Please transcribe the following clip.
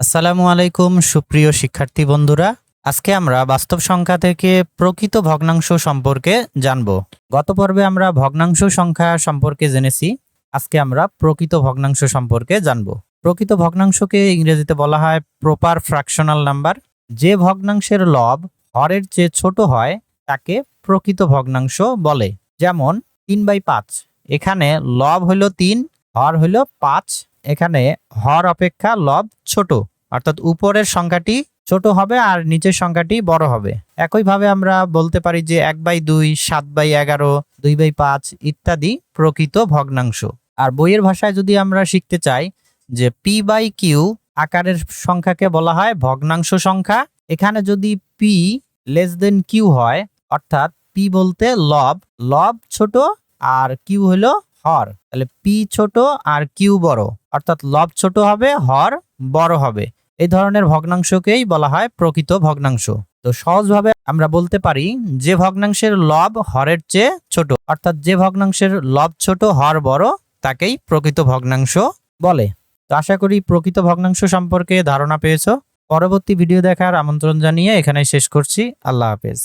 আসসালামু আলাইকুম, সুপ্রিয় শিক্ষার্থী বন্ধুরা। আজকে আমরা বাস্তব সংখ্যা থেকে প্রকৃত ভগ্নাংশ সম্পর্কে জানব। গত পর্বে আমরা ভগ্নাংশ সংখ্যা সম্পর্কে জেনেছি। আজকে আমরা প্রকৃত ভগ্নাংশ সম্পর্কে জানব। প্রকৃত ভগ্নাংশকে ইংরেজিতে বলা হয় প্রপার ফ্র্যাকশনাল নাম্বার যে ভগ্নাংশের লব হরের চেয়ে ছোট হয়, তাকে প্রকৃত ভগ্নাংশ বলে। যেমন, তিন বাই পাঁচ। এখানে লব হলো তিন, হর হলো পাঁচ। এখানে হর অপেক্ষা লব ছোট। অর্থাৎ উপরের সংখ্যাটি ছোট হবে আর নিচের সংখ্যাটি বড় হবে। একইভাবে আমরা বলতে পারি যে এক বাই দুই, সাত বাই এগারো, দুই বাই পাঁচ ইত্যাদি প্রকৃত ভগ্নাংশ। আর বইয়ের ভাষায় যদি আমরা শিখতে চাই যে পি বাই কিউ আকারের সংখ্যাকে বলা হয় ভগ্নাংশ সংখ্যা, এখানে যদি পি লেস দেন কিউ হয়, অর্থাৎ পি বলতে লব লব ছোট আর কিউ হলো হর। তাহলে পি ছোট আর কিউ বড়। অর্থাৎ লব ছোট হবে, হর বড় হবে। এই ধরনের ভগ্নাংশকেই বলা হয় প্রকৃত ভগ্নাংশ। তো সহজভাবে আমরা বলতে পারি যে ভগ্নাংশের লব হরের চেয়ে ছোট, অর্থাৎ যে ভগ্নাংশের লব ছোট, হর বড়, তাকেই প্রকৃত ভগ্নাংশ বলে। তো আশা করি প্রকৃত ভগ্নাংশ সম্পর্কে ধারণা পেয়েছ। পরবর্তী ভিডিও দেখার আমন্ত্রণ জানিয়ে এখানে শেষ করছি। আল্লাহ হাফেজ।